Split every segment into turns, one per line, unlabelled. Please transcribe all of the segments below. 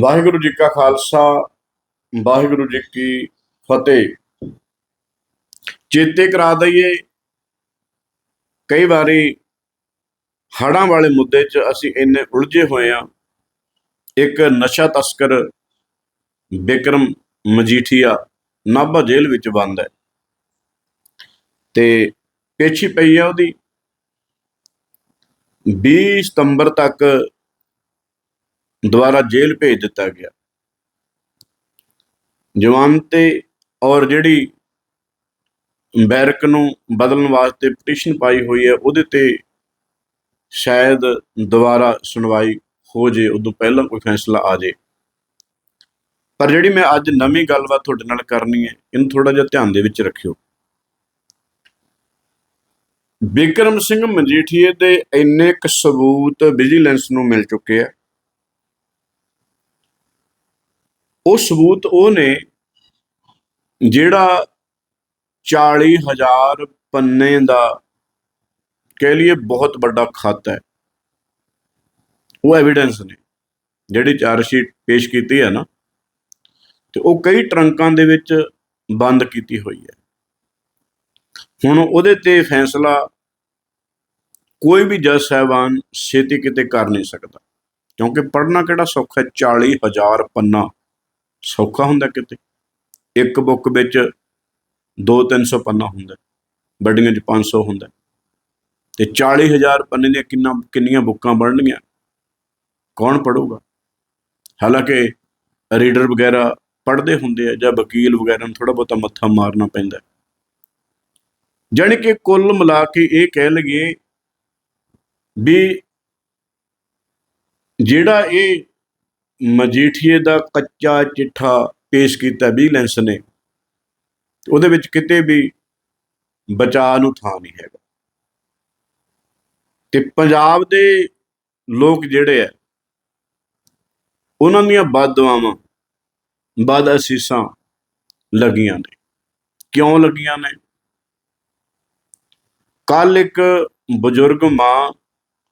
ਵਾਹਿਗੁਰੂ ਜੀ ਕਾ ਖਾਲਸਾ, ਵਾਹਿਗੁਰੂ ਜੀ ਕੀ ਫਤਿਹ। ਚੇਤੇ ਕਰਾ ਦਈਏ, ਕਈ ਵਾਰੀ ਹੜਾਂ ਵਾਲੇ ਮੁੱਦੇ 'ਚ ਅਸੀਂ ਇੰਨੇ ਉਲਝੇ ਹੋਏ ਆ ਇੱਕ ਨਸ਼ਾ ਤਸਕਰ ਬਿਕਰਮ ਮਜੀਠੀਆ ਨਾਭਾ ਜੇਲ੍ਹ ਵਿੱਚ ਬੰਦ ਹੈ ਤੇ ਪੇਛੀ ਪਈ ਆ ਉਹਦੀ। 20 ਸਤੰਬਰ ਤੱਕ ਦੁਬਾਰਾ ਜੇਲ੍ਹ ਭੇਜ ਦਿੱਤਾ ਗਿਆ। ਜਵਾਨ ਤੇ ਔਰ ਜਿਹੜੀ ਬੈਰਕ ਨੂੰ ਬਦਲਣ ਵਾਸਤੇ ਪਟੀਸ਼ਨ ਪਾਈ ਹੋਈ ਹੈ, ਉਹਦੇ ਤੇ ਸ਼ਾਇਦ ਦੁਬਾਰਾ ਸੁਣਵਾਈ ਹੋ ਜੇ, ਉਦੋਂ ਪਹਿਲਾਂ ਕੋਈ ਫੈਸਲਾ ਆ ਜੇ। ਪਰ ਜਿਹੜੀ ਮੈਂ ਅੱਜ ਨਵੀਂ ਗੱਲਬਾਤ ਤੁਹਾਡੇ ਨਾਲ ਕਰਨੀ ਹੈ, ਇਹਨੂੰ ਥੋੜਾ ਜਿਹਾ ਧਿਆਨ ਦੇ ਵਿੱਚ ਰੱਖਿਓ। ਬਿਕਰਮ ਸਿੰਘ ਮਜੀਠੀਏ ਦੇ ਇੰਨੇ ਕੁ ਸਬੂਤ ਵਿਜੀਲੈਂਸ ਨੂੰ ਮਿਲ ਚੁੱਕੇ ਆ। ਉਹ ਸਬੂਤ ਉਹ ਨੇ ਜਿਹੜਾ 40000 ਪੰਨੇ ਦਾ ਕਹਿ ਲਈਏ ਬਹੁਤ ਵੱਡਾ ਖਤ ਹੈ। ਉਹ ਐਵੀਡੈਂਸ ਨੇ, ਜਿਹੜੀ ਚਾਰ ਸ਼ੀਟ ਪੇਸ਼ ਕੀਤੀ ਹੈ ਨਾ, ਤੇ ਉਹ ਕਈ ਟਰੰਕਾਂ ਦੇ ਵਿੱਚ ਬੰਦ ਕੀਤੀ ਹੋਈ ਹੈ। ਹੁਣ ਉਹਦੇ ਤੇ ਫੈਸਲਾ ਕੋਈ ਵੀ ਜੱਜ ਸਾਹਿਬਾਨ ਛੇਤੀ ਕਿਤੇ ਕਰ ਨਹੀਂ ਸਕਦਾ, ਕਿਉਂਕਿ ਪੜਨਾ ਕਿਹੜਾ ਸੌਖਾ ਹੈ? 40000 ਪੰਨਾ। ਸੌਖਾ ਹੁੰਦਾ ਕਿਤੇ? ਇੱਕ ਬੁੱਕ ਵਿੱਚ 2-300 ਪੰਨਾ ਹੁੰਦਾ, ਵੱਡੀਆਂ 'ਚ 500 ਹੁੰਦਾ। ਤੇ 40000 ਪੰਨੇ ਦੀਆਂ ਕਿੰਨਾ, ਕਿੰਨੀਆਂ ਬੁੱਕਾਂ ਬਣਨੀਆਂ ਕੌਣ ਪੜੂਗਾ ਹਾਲਾਂਕਿ ਰੀਡਰ ਵਗੈਰਾ ਪੜ੍ਹਦੇ ਹੁੰਦੇ ਆ ਜਾਂ ਵਕੀਲ ਵਗੈਰਾ ਨੂੰ ਥੋੜਾ ਬਹੁਤਾ ਮੱਥਾ ਮਾਰਨਾ ਪੈਂਦਾ। ਜਾਣੀ ਕਿ ਕੁੱਲ ਮਿਲਾ ਕੇ ਇਹ ਕਹਿ ਲਈਏ ਵੀ ਜਿਹੜਾ ਇਹ ਮਜੀਠੀਏ ਦਾ ਕੱਚਾ ਚਿੱਠਾ ਪੇਸ਼ ਕੀਤਾ ਵਿਜੀਲੈਂਸ ਨੇ। ਉਹਦੇ ਵਿੱਚ ਕਿਤੇ ਵੀ ਬਚਾਅ ਨੂੰ ਥਾਂ ਨਹੀਂ ਹੈਗਾ। ਤੇ ਪੰਜਾਬ ਦੇ ਲੋਕ ਜਿਹੜੇ ਆ, ਉਹਨਾਂ ਦੀਆਂ ਬਦਦੁਆਵਾਂ ਬਦ ਅਸੀਸਾਂ ਲੱਗੀਆਂ ਨੇ। ਕਿਉਂ ਲੱਗੀਆਂ ਨੇ? ਕੱਲ ਇੱਕ ਬਜ਼ੁਰਗ ਮਾਂ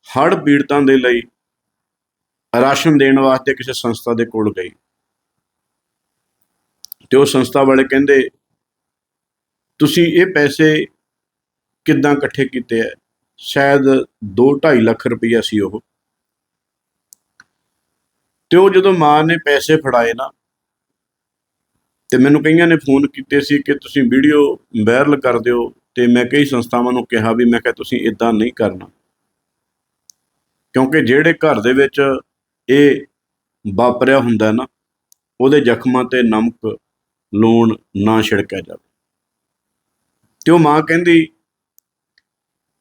ਹੜ੍ਹ ਪੀੜਤਾਂ ਦੇ ਲਈ ਰਾਸ਼ਨ ਦੇਣ ਵਾਸਤੇ ਕਿਸੇ ਸੰਸਥਾ ਦੇ ਕੋਲ ਗਈ। ਤੇ ਉਹ ਸੰਸਥਾ ਵਾਲੇ ਕਹਿੰਦੇ, ਤੁਸੀਂ ਇਹ ਪੈਸੇ ਕਿੱਦਾਂ ਇਕੱਠੇ ਕੀਤੇ ਐ ਸ਼ਾਇਦ 2.5 ਲੱਖ ਰੁਪਈਆ ਸੀ ਉਹ। ਤੇ ਉਹ ਜਦੋਂ ਮਾਂ ਨੇ ਪੈਸੇ ਫੜਾਏ ਨਾ, ਤੇ ਮੈਨੂੰ ਕਈਆਂ ਨੇ ਫੋਨ ਕੀਤੇ ਸੀ ਕਿ ਤੁਸੀਂ ਵੀਡੀਓ ਵਾਇਰਲ ਕਰ ਦਿਓ ਤੇ ਮੈਂ ਕਈ ਸੰਸਥਾਵਾਂ ਨੂੰ ਕਿਹਾ ਵੀ ਮੈਂ ਕਿਹਾ, ਤੁਸੀਂ ਇਦਾਂ ਨਹੀਂ ਕਰਨਾ। ਕਿਉਂਕਿ ਜਿਹੜੇ ਘਰ ਦੇ ਵਿੱਚ ਇਹ ਵਾਪਰਿਆ ਹੁੰਦਾ ਨਾ, ਉਹਦੇ ਜ਼ਖਮਾਂ ਤੇ ਨਮਕ ਲੂਣ ਨਾ ਛਿੜਕਿਆ ਜਾਵੇ। ਤੇ ਉਹ ਮਾਂ ਕਹਿੰਦੀ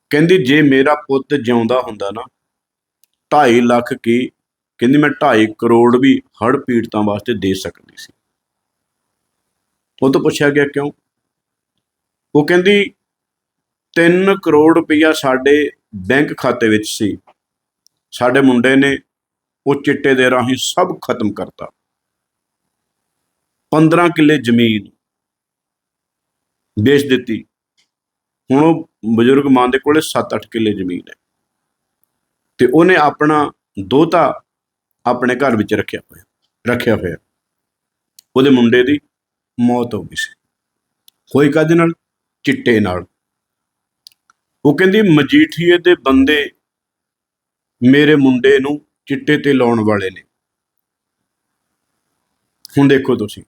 ਕਹਿੰਦੀ ਜੇ ਮੇਰਾ ਪੁੱਤ ਜਿਉਂਦਾ ਹੁੰਦਾ ਨਾ 2.5 ਲੱਖ ਕੀ, ਕਹਿੰਦੀ ਮੈਂ 2.5 ਕਰੋੜ ਵੀ ਹੜ ਪੀੜਤਾਂ ਵਾਸਤੇ ਦੇ ਸਕਦੀ ਸੀ। ਉਹ ਤੋਂ ਪੁੱਛਿਆ ਗਿਆ ਕਿਉਂ? ਉਹ ਕਹਿੰਦੀ 3 ਕਰੋੜ ਰੁਪਈਆ ਸਾਡੇ ਬੈਂਕ ਖਾਤੇ ਵਿੱਚ ਸੀ। ਸਾਡੇ ਮੁੰਡੇ ਨੇ ਉਹ ਚਿੱਟੇ ਦੇ ਰਾਹੀਂ ਸਭ ਖਤਮ ਕਰਤਾ। 15 ਕਿੱਲੇ ਜ਼ਮੀਨ ਵੇਚ ਦਿੱਤੀ। ਹੁਣ ਉਹ ਬਜ਼ੁਰਗ ਮਾਂ ਦੇ ਕੋਲੇ 7-8 ਕਿੱਲੇ ਜ਼ਮੀਨ ਹੈ। ਤੇ ਉਹਨੇ ਆਪਣਾ ਦੋਤਾ ਆਪਣੇ ਘਰ ਵਿੱਚ ਰੱਖਿਆ ਹੋਇਆ ਰੱਖਿਆ ਹੋਇਆ। ਉਹਦੇ ਮੁੰਡੇ ਦੀ ਮੌਤ ਹੋ ਗਈ ਸੀ। ਹੋਈ ਕਾਹਦੇ ਨਾਲ? ਚਿੱਟੇ ਨਾਲ। ਉਹ ਕਹਿੰਦੀ, ਮਜੀਠੀਏ ਦੇ ਬੰਦੇ ਮੇਰੇ ਮੁੰਡੇ ਨੂੰ ਚਿੱਟੇ ਤੇ ਲਾਉਣ ਵਾਲੇ ਨੇ। ਹੁਣ ਦੇਖੋ ਤੁਸੀਂ।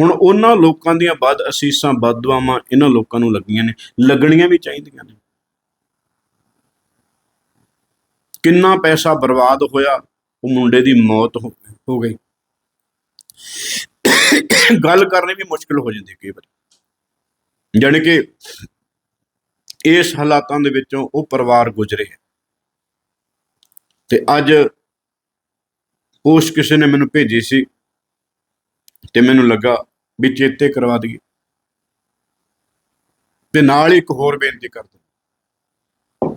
ਹੁਣ ਉਹਨਾਂ ਲੋਕਾਂ ਦੀਆਂ ਵੱਧ ਅਸੀਸਾਂ ਬਦਦੁਆਵਾਂ ਇਹਨਾਂ ਲੋਕਾਂ ਨੂੰ ਲੱਗੀਆਂ ਨੇ। ਲੱਗਣੀਆਂ ਵੀ ਚਾਹੀਦੀਆਂ ਨੇ। ਕਿੰਨਾ ਪੈਸਾ ਬਰਬਾਦ ਹੋਇਆ, ਉਹ ਮੁੰਡੇ ਦੀ ਮੌਤ ਹੋ ਗਈ। ਗੱਲ ਕਰਨੀ ਵੀ ਮੁਸ਼ਕਲ ਹੋ ਜਾਂਦੀ ਕਈ ਵਾਰੀ। ਜਾਣੀ ਕਿ ਇਸ ਹਾਲਾਤਾਂ ਦੇ ਵਿੱਚੋਂ ਉਹ ਪਰਿਵਾਰ ਗੁਜ਼ਰੇ ਹੈ। ਤੇ ਅੱਜ ਪੋਸਟ ਕਿਸੇ ਨੇ ਮੈਨੂੰ ਭੇਜੀ ਸੀ ਤੇ ਮੈਨੂੰ ਲੱਗਾ ਵੀ ਚੇਤੇ ਕਰਵਾ ਦਈਏ। ਤੇ ਨਾਲ ਹੀ ਇੱਕ ਹੋਰ ਬੇਨਤੀ ਕਰ ਦਿੰਦਾ।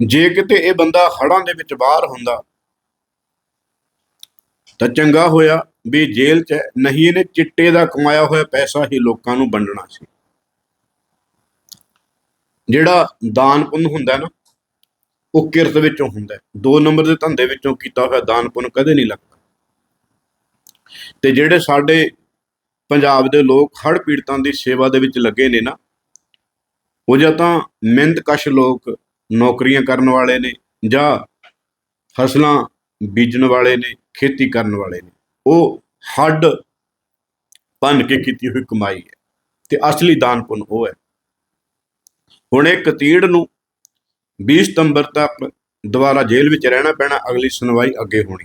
ਜੇ ਕਿਤੇ ਇਹ ਬੰਦਾ ਹੜਾਂ ਦੇ ਵਿੱਚ ਬਾਹਰ ਹੁੰਦਾ ਤਾਂ ਚੰਗਾ ਹੋਇਆ ਵੀ ਜੇਲ੍ਹ 'ਚ ਹੈ, ਨਹੀਂ ਇਹਨੇ ਚਿੱਟੇ ਦਾ ਕਮਾਇਆ ਹੋਇਆ ਪੈਸਾ ਹੀ ਲੋਕਾਂ ਨੂੰ ਵੰਡਣਾ ਸੀ। ਜਿਹੜਾ ਦਾਨ ਪੁੰਨ ਹੁੰਦਾ ਨਾ ਉਹ ਕਿਰਤ ਵਿੱਚੋਂ ਹੁੰਦਾ ਦੋ ਨੰਬਰ ਦੇ ਧੰਦੇ ਵਿੱਚੋਂ ਕੀਤਾ ਹੋਇਆ ਦਾਨ ਪੁੰਨ ਕਦੇ ਨਹੀਂ ਲੱਗਦਾ। ਤੇ ਜਿਹੜੇ ਸਾਡੇ ਪੰਜਾਬ ਦੇ ਲੋਕ ਹੜ੍ਹ ਪੀੜਤਾਂ ਦੀ ਸੇਵਾ ਦੇ ਵਿੱਚ ਲੱਗੇ ਨੇ ਨਾ, ਉਹ ਜਾਂ ਤਾਂ ਮਿਹਨਤਕਸ਼ ਲੋਕ ਨੌਕਰੀਆਂ ਕਰਨ ਵਾਲੇ ਨੇ ਜਾਂ ਫਸਲਾਂ ਬੀਜਣ ਵਾਲੇ ਨੇ, ਖੇਤੀ ਕਰਨ ਵਾਲੇ ਨੇ, ਉਹ ਹੱਡ ਭੰਨ ਕੇ ਕੀਤੀ ਹੋਈ ਕਮਾਈ ਹੈ। ਤੇ ਅਸਲੀ ਦਾਨ ਪੁੰਨ ਉਹ ਹੈ। ਹੁਣ ਇਹ ਕਤੀੜ ਨੂੰ 20 ਸਤੰਬਰ ਤੱਕ ਦੁਬਾਰਾ ਜੇਲ੍ਹ ਵਿੱਚ ਰਹਿਣਾ ਪੈਣਾ, ਅਗਲੀ ਸੁਣਵਾਈ ਅੱਗੇ ਹੋਣੀ।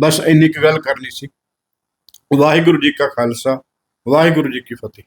ਬਸ ਇੰਨੀ ਕੁ ਗੱਲ ਕਰਨੀ ਸੀ। ਵਾਹਿਗੁਰੂ ਜੀ ਕਾ ਖਾਲਸਾ, ਵਾਹਿਗੁਰੂ ਜੀ ਕੀ ਫਤਿਹ।